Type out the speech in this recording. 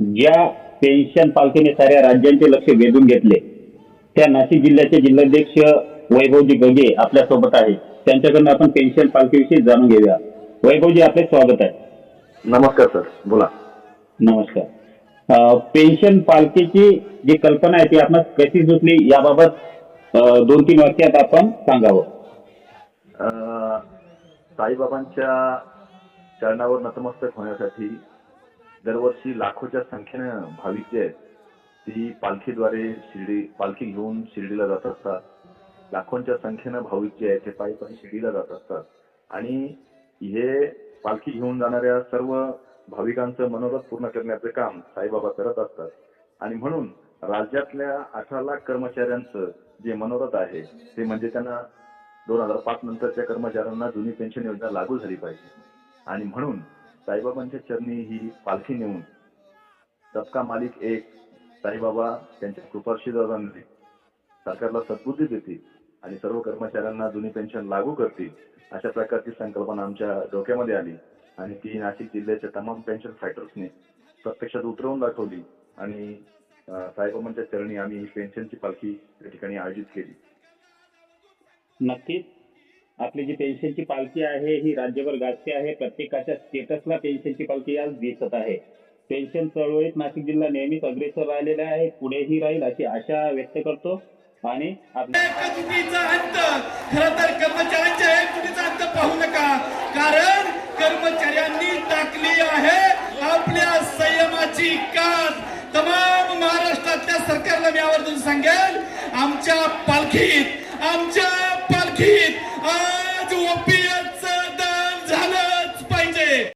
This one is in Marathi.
ज्या पेन्शन पालखीने साऱ्या राज्यांचे लक्ष वेधून घेतले त्या नाशिक जिल्ह्याचे जिल्हाध्यक्ष वैभवजी गगे आपल्यासोबत आहे. त्यांच्याकडनं आपण पेन्शन पालखीविषयी जाणून घेऊया. वैभवजी आपले स्वागत आहे. नमस्कार सर. बोला. नमस्कार. पेन्शन पालखीची जी कल्पना आहे ती आपण कशी सुचली याबाबत दोन तीन वाक्यात आपण सांगावं. साईबाबांच्या चरणावर नतमस्तक होण्यासाठी दरवर्षी लाखोच्या संख्येनं भाविक जे आहेत ती पालखीद्वारे शिर्डी पालखी घेऊन शिर्डीला जात असतात. लाखोंच्या संख्येनं भाविक जे आहेत ते पायी पायी शिर्डीला जात असतात. आणि हे पालखी घेऊन जाणाऱ्या सर्व भाविकांचं मनोरथ पूर्ण करण्याचे काम साईबाबा करत असतात. आणि म्हणून राज्यातल्या अठरा लाख कर्मचाऱ्यांचं जे मनोरथ आहे ते म्हणजे त्यांना दोन हजार पाच नंतरच्या कर्मचाऱ्यांना जुनी पेन्शन योजना लागू झाली पाहिजे. आणि म्हणून साईबाबांच्या चरणी ही पालखी नेऊन सबका मालिक एक साईबाबा त्यांच्या कृपाशीर्वादाने सरकारला सद्बुद्धी देतील आणि सर्व कर्मचाऱ्यांना जुनी पेन्शन लागू करतील अशा प्रकारची संकल्पना आमच्या डोक्यामध्ये आली आणि ती नाशिक जिल्ह्याच्या तमाम पेन्शन फायटर्सने प्रत्यक्षात उतरवून दाखवली आणि साईबाबांच्या चरणी आम्ही ही पेन्शनची पालखी त्या ठिकाणी आयोजित केली. नक्कीच. आपली जी पेन्शनची पालखी आहे ही राज्यभर गाजते आहे. प्रत्येकाच्या स्टेटसला पेन्शनची पालखी आज दिसत आहे. पेन्शन चळवळीत नाशिक जिल्हा नेहमीच अग्रेसर राहिलेला आहे. पुढेही राहील अशी आशा व्यक्त करतो. आणि खर तर कर्मचाऱ्यांच्या एकजुटीचा अंत पाहू नका. कारण कर्मचाऱ्यांनी टाकली आहे आपल्या संयमाची कास तमाम महाराष्ट्रातल्या सरकारला मी आवर्जून सांगेल आमच्या पालखीत आमच्या